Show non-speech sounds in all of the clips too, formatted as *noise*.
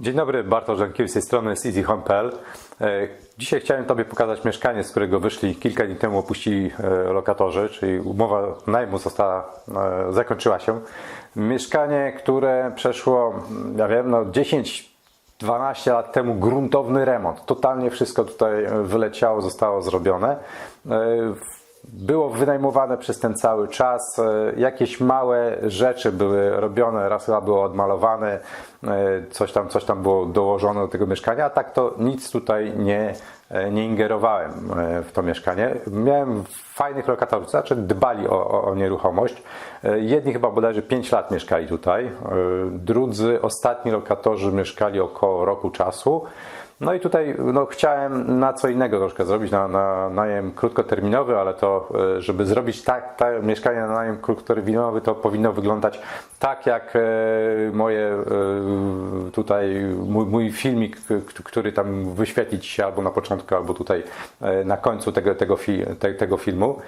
Dzień dobry, Bartosz Żankiewicz z tej strony z EasyHome.pl. E, Dzisiaj chciałem Tobie pokazać mieszkanie, z którego wyszli kilka dni temu opuścili e, lokatorzy, czyli umowa najmu została, e, zakończyła się. Mieszkanie, które przeszło, ja wiem, no 10 12 lat temu gruntowny remont. Totalnie wszystko tutaj wyleciało, zostało zrobione. Było wynajmowane przez ten cały czas. e, Jakieś małe rzeczy były robione, raz chyba było odmalowane, e, coś tam, coś tam było dołożone do tego mieszkania, a tak to nic tutaj nie, e, nie ingerowałem w to mieszkanie. Miałem fajnych lokatorów, to znaczy dbali o, o, o nieruchomość. Jedni chyba bodajże 5 lat mieszkali tutaj, drudzy, ostatni lokatorzy mieszkali około roku czasu. No i tutaj no, chciałem na co innego troszkę zrobić, na, na najem krótkoterminowy, ale to, e, żeby zrobić tak, tak mieszkanie na najem krótkoterminowy, to powinno wyglądać tak, jak e, moje e, tutaj, mój, mój filmik, który tam wyświetlić się albo na początku, albo tutaj na końcu tego, tego, fi, te, tego filmu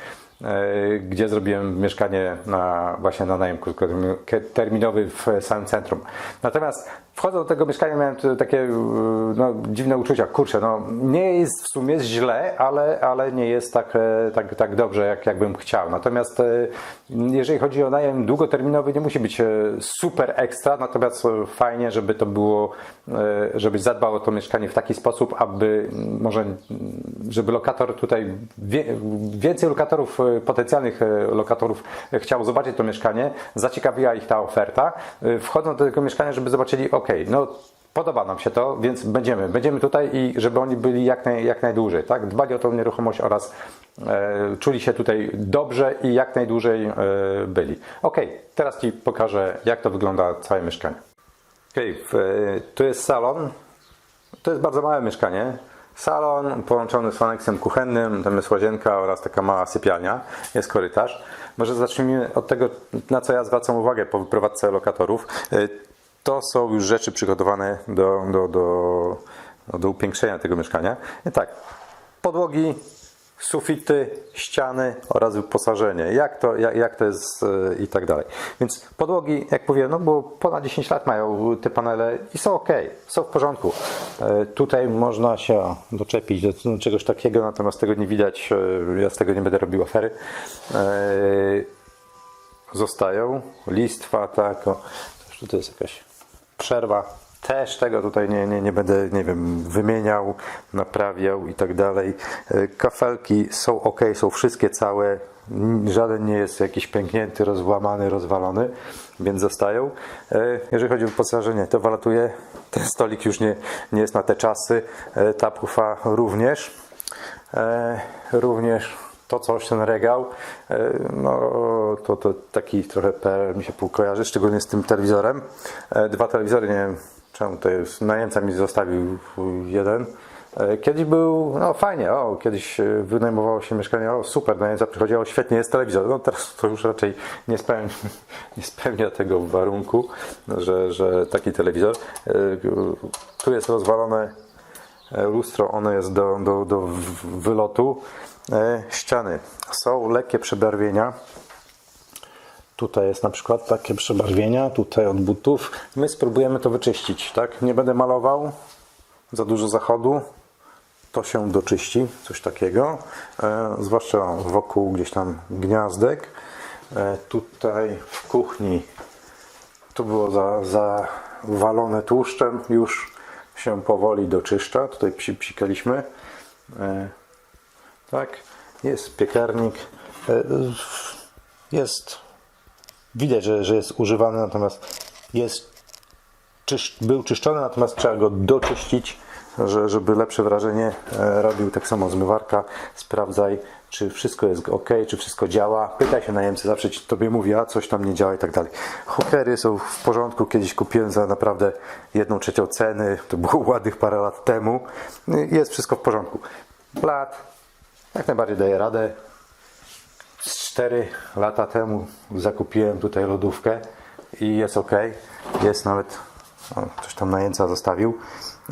gdzie zrobiłem mieszkanie na, właśnie na najem krótkoterminowy w samym centrum. Natomiast wchodząc do tego mieszkania miałem takie e, no, dziwne uczucia. Kurczę, no, nie jest w sumie źle, ale, ale nie jest tak, e, tak, tak dobrze, jak, jak bym chciał. Natomiast e, jeżeli chodzi o najem długoterminowy, nie musi być super ekstra, natomiast fajnie, żeby to było, żebyś zadbał o to mieszkanie w taki sposób, aby mm, może, mm, żeby lokator tutaj, więcej lokatorów, potencjalnych lokatorów chciało zobaczyć to mieszkanie, zaciekawiła ich ta oferta, wchodzą do tego mieszkania, żeby zobaczyli, ok, no Podoba nam się to, więc będziemy. Będziemy tutaj i żeby oni byli jak, naj, jak najdłużej, tak? Dbali o tą nieruchomość oraz e, czuli się tutaj dobrze i jak najdłużej e, byli. Ok, teraz Ci pokażę, jak to wygląda całe mieszkanie. Ok, tu jest salon. To jest bardzo małe mieszkanie. Salon połączony z aneksem kuchennym, tam jest łazienka oraz taka mała sypialnia, jest korytarz. Może zacznijmy od tego, na co ja zwracam uwagę po wyprowadzce lokatorów. To są już rzeczy przygotowane do, do, do, do upiększenia tego mieszkania. I tak, podłogi, sufity, ściany oraz wyposażenie. Jak to, jak, jak to jest e, i tak dalej. Więc podłogi, jak mówię, no bo ponad 10 lat mają te panele i są ok, są w porządku. E, Tutaj można się doczepić do do czegoś takiego, natomiast tego nie widać. e, Ja z tego nie będę robił afery. Zostają listwa, tak. O, tutaj jest jakaś przerwa. Też tego tutaj nie, nie, nie będę, nie wiem, wymieniał, naprawiał i tak dalej. E, Kafelki są ok, są wszystkie całe. Żaden nie jest jakiś pęknięty, rozłamany, rozwalony, więc zostają. E, Jeżeli chodzi o wyposażenie, to walatuje. Ten stolik już nie, nie jest na te czasy. E, Ta pufa również. Również to coś, ten regał, e, no to, to taki trochę PRL mi się kojarzy, szczególnie z tym telewizorem. E, Dwa telewizory, nie wiem czemu to jest, najemca mi zostawił jeden. E, Kiedyś był, no fajnie, o, kiedyś wynajmowało się mieszkanie, o super, najemca przychodziło, świetnie, jest telewizor. No teraz to już raczej nie spełnia, *laughs* nie spełnia tego warunku, że, że taki telewizor. Tu jest rozwalone lustro, ono jest do, do, do wylotu. E, Ściany są lekkie przebarwienia. Tutaj jest na przykład takie przebarwienia, tutaj od butów. My spróbujemy to wyczyścić, tak? Nie będę malował za dużo zachodu. To się doczyści, coś takiego. E, zwłaszcza wokół gdzieś tam gniazdek. E, tutaj w kuchni tu było za, zawalone tłuszczem, już się powoli doczyszcza. Tutaj psi, psikaliśmy. E, tak, jest piekarnik. E, jest, widać, że, że jest używany, natomiast jest, czysz, był czyszczony, natomiast trzeba go doczyścić, że, żeby lepsze wrażenie e, robił. Tak samo zmywarka, sprawdzaj, czy wszystko jest ok, czy wszystko działa. Pytaj się najemcy, zawsze ci tobie mówi, a coś tam nie działa i tak dalej. Hookery są w porządku, kiedyś kupiłem za naprawdę jedną trzecią ceny, to było *laughs* ładnych parę lat temu. Jest wszystko w porządku. Blat, jak najbardziej daje radę. 4 lata temu zakupiłem tutaj lodówkę i jest ok. Jest nawet, o, coś tam najemca zostawił,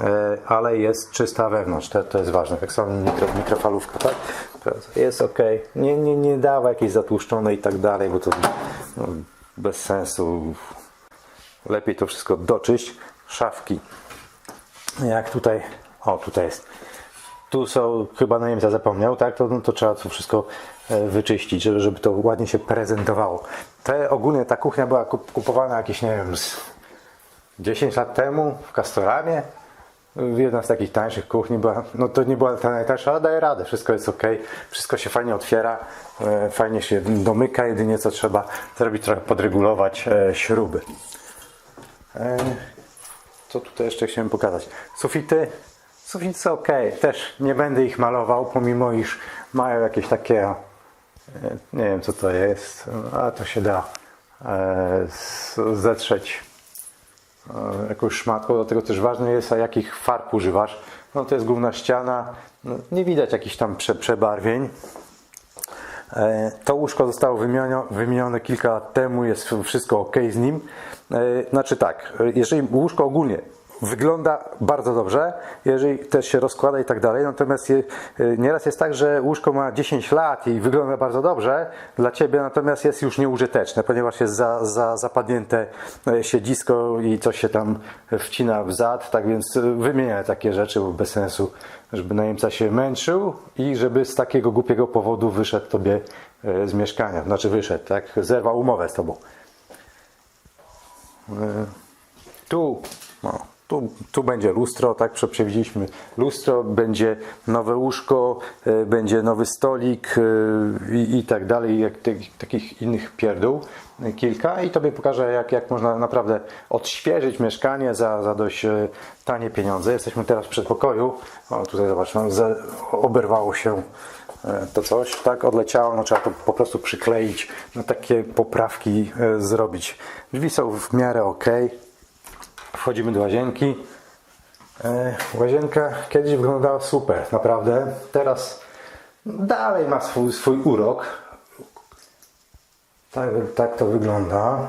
e, ale jest czysta wewnątrz. To, to jest ważne. Tak samo mikro, mikrofalówka, tak? Jest ok. Nie, nie, nie dawa jakiejś zatłuszczonej i tak dalej, bo to no, bez sensu. Lepiej to wszystko doczyść. Szafki jak tutaj, o tutaj jest, tu są, chyba najemca zapomniał, tak, to, no, to trzeba to wszystko e, wyczyścić, żeby, żeby to ładnie się prezentowało. Te, ogólnie ta kuchnia była kup- kupowana jakieś, nie wiem, z 10 lat temu w Castoramie. Jedna z takich tańszych kuchni była, no to nie była ta najtańsza, ale daje radę, wszystko jest ok, wszystko się fajnie otwiera, e, fajnie się domyka, jedynie co trzeba zrobić, trochę podregulować e, śruby. Co tutaj jeszcze chciałem pokazać? Sufity. Sufity są ok. Też nie będę ich malował, pomimo iż mają jakieś takie. e, Nie wiem co to jest, ale to się da e, zetrzeć e, jakąś szmatką. Dlatego też ważne jest, a jakich farb używasz. No to jest główna ściana. No, nie widać jakichś tam prze, przebarwień. To łóżko zostało wymienione, wymienione kilka lat temu, jest wszystko ok z nim. Znaczy tak, jeżeli łóżko ogólnie wygląda bardzo dobrze, jeżeli też się rozkłada i tak dalej, natomiast e, nieraz jest tak, że łóżko ma 10 lat i wygląda bardzo dobrze dla Ciebie, natomiast jest już nieużyteczne, ponieważ jest za, za zapadnięte e, siedzisko i coś się tam wcina w zad, tak więc e, wymieniaj takie rzeczy, bo bez sensu, żeby najemca się męczył i żeby z takiego głupiego powodu wyszedł Tobie z mieszkania, znaczy wyszedł, tak, zerwał umowę z Tobą. Tu, no, tu, tu będzie lustro, tak prze- przewidzieliśmy lustro, będzie nowe łóżko, e, będzie nowy stolik e, i, tak dalej, jak te, takich innych pierdół e, kilka i Tobie pokażę jak, jak można naprawdę odświeżyć mieszkanie za, za dość tanie pieniądze. Jesteśmy teraz w przedpokoju, o tutaj zobacz, no, za, oberwało się to coś, tak, odleciało, no trzeba to po prostu przykleić, no takie poprawki zrobić. Drzwi są w miarę ok. Wchodzimy do łazienki. E, Łazienka kiedyś wyglądała super, naprawdę. Teraz dalej ma swój, swój urok. Tak, tak to wygląda.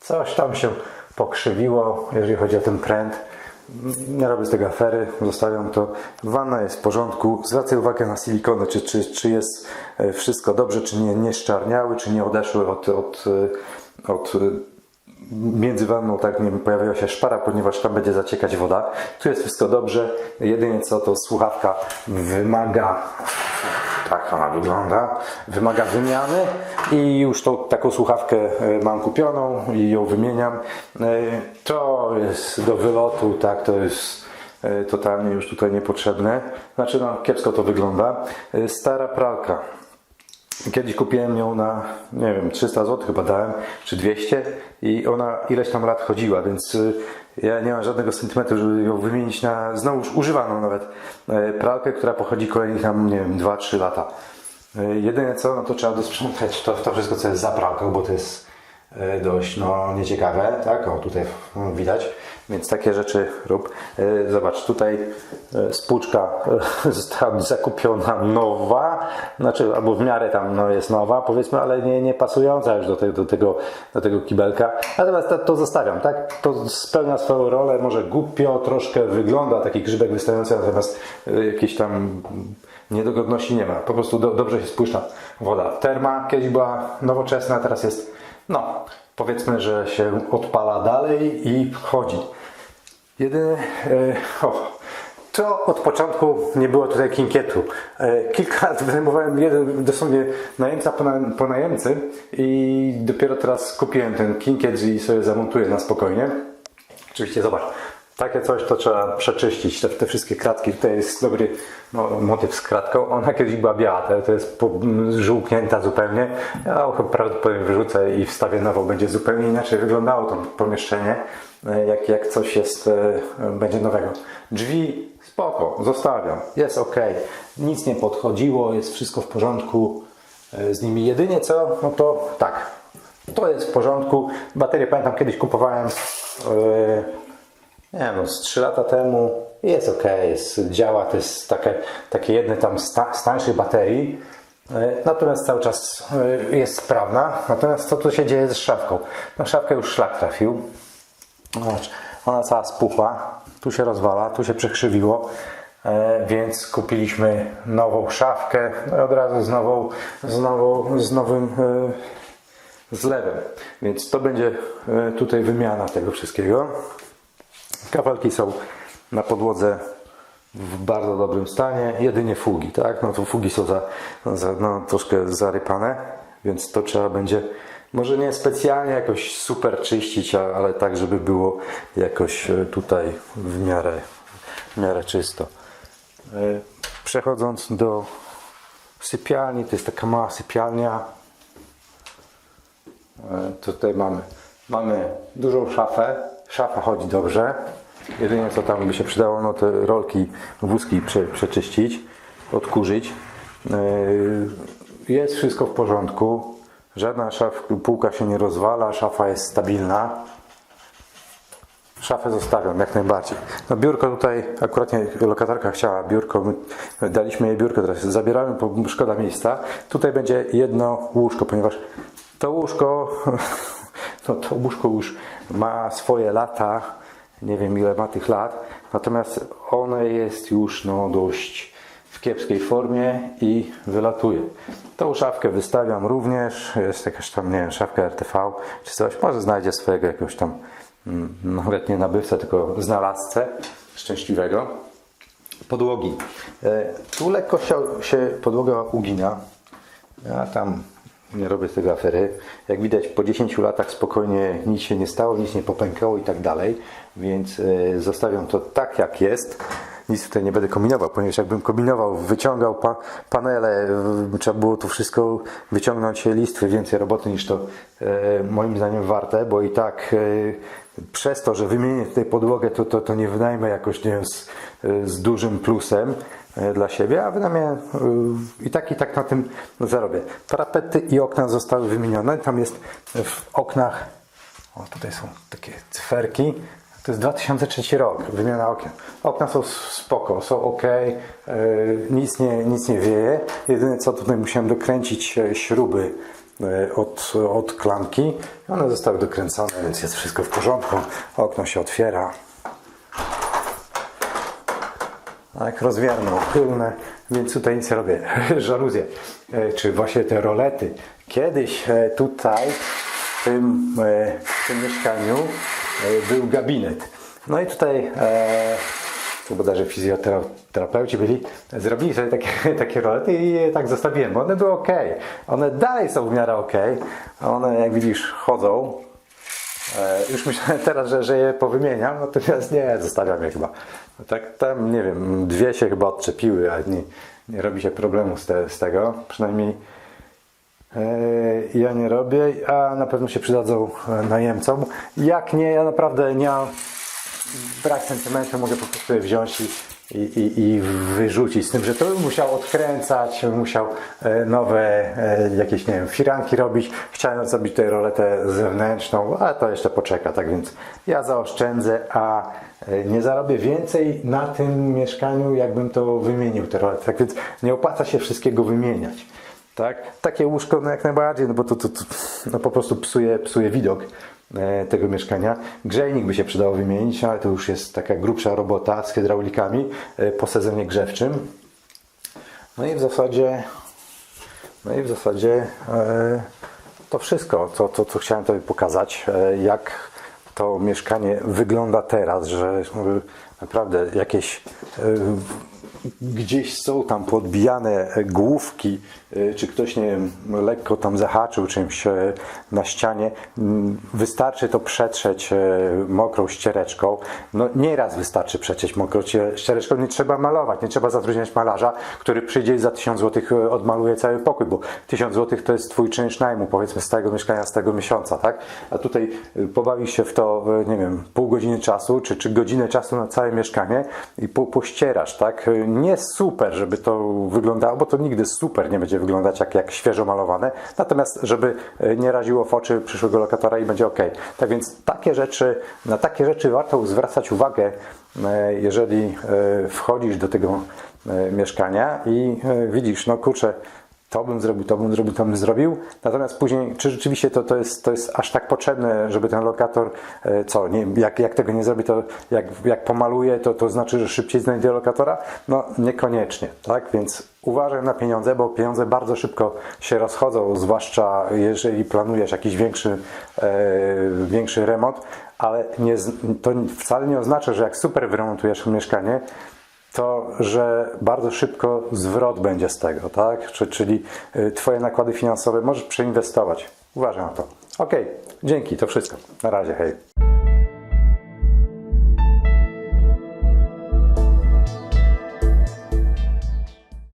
Coś tam się pokrzywiło, jeżeli chodzi o ten pręt. Nie robię z tego afery, zostawiam to. Wanna jest w porządku. Zwracaj uwagę na silikony, czy, czy, czy jest e, wszystko dobrze, czy nie, nie szczarniały, czy nie odeszły od, od, e, od między wanną tak nie pojawiła się szpara, ponieważ tam będzie zaciekać woda. Tu jest wszystko dobrze. Jedynie co to słuchawka wymaga tak ona wygląda. Wymaga wymiany i już tą taką słuchawkę e, mam kupioną i ją wymieniam. E, To jest do wylotu, tak, to jest e, totalnie już tutaj niepotrzebne. Znaczy no kiepsko to wygląda. Stara pralka. Kiedyś kupiłem ją na, nie wiem, 300 zł chyba dałem, czy 200 i ona ileś tam lat chodziła, więc y, ja nie mam żadnego sentymentu, żeby ją wymienić na znowu używaną nawet e, pralkę, która pochodzi kolejnych tam, nie wiem, 2-3 lata. E, Jedyne co, no to trzeba dosprzątać to, to wszystko, co jest za pralką, bo to jest dość no, nieciekawe, tak? O, tutaj no, widać, więc takie rzeczy rób. E, Zobacz, tutaj e, spłuczka e, *laughs* została zakupiona nowa, znaczy albo w miarę tam no, jest nowa, powiedzmy, ale nie, nie pasująca już do, te, do, tego, do tego kibelka. Natomiast to, to zostawiam, tak? To spełnia swoją rolę, może głupio troszkę wygląda, taki grzybek wystający, natomiast e, jakieś tam niedogodności nie ma. Po prostu do, dobrze się spłyszcza woda. Terma kiedyś była nowoczesna, teraz jest, no, powiedzmy, że się odpala dalej i chodzi. Jedyne, e, o, to od początku nie było tutaj kinkietu. E, kilka lat wynajmowałem jeden dosłownie najemca po, na, po najemcy i dopiero teraz kupiłem ten kinkiet i sobie zamontuję na spokojnie. Oczywiście zobacz, takie coś to trzeba przeczyścić, te, te wszystkie kratki. Tutaj jest dobry no, motyw z kratką. Ona kiedyś była biała, to, to jest po- żółknięta zupełnie. Ja prawdopodobnie wyrzucę i wstawię nową. Będzie zupełnie inaczej wyglądało to pomieszczenie, e, jak, jak coś jest, e, będzie nowego. Drzwi spoko, zostawiam, jest ok. Nic nie podchodziło, jest wszystko w porządku e, z nimi. Jedynie co, no to tak, to jest w porządku. Baterię pamiętam kiedyś kupowałem. Nie no, z 3 lata temu jest ok, jest, działa, to jest takie, takie jedne tam z tańszych baterii, e, natomiast cały czas e, jest sprawna. Natomiast co tu się dzieje z szafką? Na szafkę już szlak trafił. Zobacz, ona cała spuchła, tu się rozwala, tu się przekrzywiło, e, więc kupiliśmy nową szafkę no i od razu z, nową, z, nową, z nowym zlewem. Więc to będzie tutaj wymiana tego wszystkiego. Kawałki są na podłodze w bardzo dobrym stanie, jedynie fugi, tak? No to fugi są za, za, no, troszkę zarypane, więc to trzeba będzie może nie specjalnie jakoś super czyścić, ale tak, żeby było jakoś e, tutaj w miarę, w miarę czysto. E, Przechodząc do sypialni, to jest taka mała sypialnia. E, Tutaj mamy, mamy dużą szafę. Szafa chodzi dobrze. Jedynie co tam by się przydało, no te rolki, wózki prze, przeczyścić, odkurzyć. E, Jest wszystko w porządku. Żadna szaf, półka się nie rozwala, szafa jest stabilna. Szafę zostawiam jak najbardziej. No biurko tutaj, akurat nie, lokatorka chciała biurko, my daliśmy jej biurko teraz, zabieramy, bo szkoda miejsca. Tutaj będzie jedno łóżko, ponieważ to łóżko, *laughs* to łóżko już ma swoje lata, nie wiem ile ma tych lat, natomiast one jest już no dość w kiepskiej formie i wylatuje. Tą szafkę wystawiam również, jest jakaś tam, nie wiem, szafka RTV czy coś, może znajdzie swojego jakiegoś tam mm, nawet nie nabywcę, tylko znalazcę szczęśliwego. Podłogi. E, Tu lekko się podłoga ugina. Ja tam nie robię z tego afery. Jak widać, po 10 latach spokojnie nic się nie stało, nic nie popękało i tak dalej, więc e, zostawiam to tak, jak jest. Nic tutaj nie będę kombinował, ponieważ jakbym kombinował, wyciągał pa, panele, w- trzeba było tu wszystko wyciągnąć listwy, więcej roboty niż to e, moim zdaniem warte, bo i tak e, przez to, że wymienię tutaj podłogę, to, to, to nie wynajmę jakoś nie wiem, z, z dużym plusem e, dla siebie, a wynajmę e, i tak i tak na tym zarobię. Parapety i okna zostały wymienione. Tam jest w oknach, o tutaj są takie cyferki. To jest 2003 rok, wymiana okien. Okna są spoko, są ok, nic, nie, nic nie wieje. Jedyne co tutaj musiałem dokręcić e, śruby e, od, od klamki. One zostały dokręcone, więc jest wszystko w porządku. Okno się otwiera. Tak, rozwierne, uchylne, więc tutaj nic robię. *laughs* Żaluzje, e, czy właśnie te rolety. Kiedyś e, tutaj, w tym, e, w tym mieszkaniu, był gabinet. No i tutaj, e, bodajże fizjoterapeuci byli, zrobili sobie takie, *laughs* takie rolety i je tak zostawiłem, one były ok. One dalej są w miarę ok. One, jak widzisz, chodzą. E, Już myślałem *laughs* teraz, że, że je powymieniam, natomiast nie, zostawiam je chyba. No Tak tam, nie wiem, dwie się chyba odczepiły, a nie, nie robi się problemu z, te, z tego. Przynajmniej e, ja nie robię, a na pewno się przydadzą e, najemcom. Jak nie, ja naprawdę nie mam brak sentymentu, mogę po prostu je wziąć i, i, i, i wyrzucić. Z tym, że to musiał odkręcać, musiał e, nowe e, jakieś, nie wiem, firanki robić. Chciałem zrobić tutaj roletę zewnętrzną, ale to jeszcze poczeka, tak więc ja zaoszczędzę, a e, nie zarobię więcej na tym mieszkaniu, jakbym to wymienił te rolety. Tak więc nie opłaca się wszystkiego wymieniać. Tak? Takie łóżko no jak najbardziej, no bo to, to, to no po prostu psuje, psuje widok e, tego mieszkania. Grzejnik by się przydało wymienić, ale to już jest taka grubsza robota z hydraulikami e, po sezonie grzewczym. No i w zasadzie no i w zasadzie e, to wszystko, co, co, co chciałem Tobie pokazać, e, jak to mieszkanie wygląda teraz, że e, naprawdę jakieś e, gdzieś są tam podbijane główki, e, czy ktoś nie wiem, lekko tam zahaczył czymś e, na ścianie. Wystarczy to przetrzeć e, mokrą ściereczką. No nieraz wystarczy przetrzeć mokrą cie- ściereczką, nie trzeba malować, nie trzeba zatrudniać malarza, który przyjdzie i za 1000 zł odmaluje cały pokój, bo 1000 zł to jest twój czynsz najmu, powiedzmy z tego mieszkania, z tego miesiąca, tak? A tutaj pobawisz się w to, nie wiem, pół godziny czasu, czy, czy godzinę czasu na całe mieszkanie i po, pościerasz, tak? Nie super, żeby to wyglądało, bo to nigdy super nie będzie wyglądać jak, jak świeżo malowane, natomiast żeby y, nie raziło w oczy przyszłego lokatora i będzie ok. Tak więc takie rzeczy, na takie rzeczy warto zwracać uwagę, y, jeżeli y, wchodzisz do tego mieszkania i widzisz, no kurczę, to bym zrobił, to bym zrobił, to bym zrobił. Natomiast później, czy rzeczywiście to, to, jest, to jest aż tak potrzebne, żeby ten lokator, e, co, nie, jak, jak tego nie zrobi, to jak, jak pomaluje, to, to znaczy, że szybciej znajdzie lokatora? No niekoniecznie, tak? Więc uważaj na pieniądze, bo pieniądze bardzo szybko się rozchodzą, zwłaszcza jeżeli planujesz jakiś większy, e, większy remont, ale nie, to wcale nie oznacza, że jak super wyremontujesz mieszkanie, to że bardzo szybko zwrot będzie z tego, tak? Czy- Czyli y, Twoje nakłady finansowe możesz przeinwestować. Uważaj na to. Ok, dzięki, to wszystko. Na razie, hej.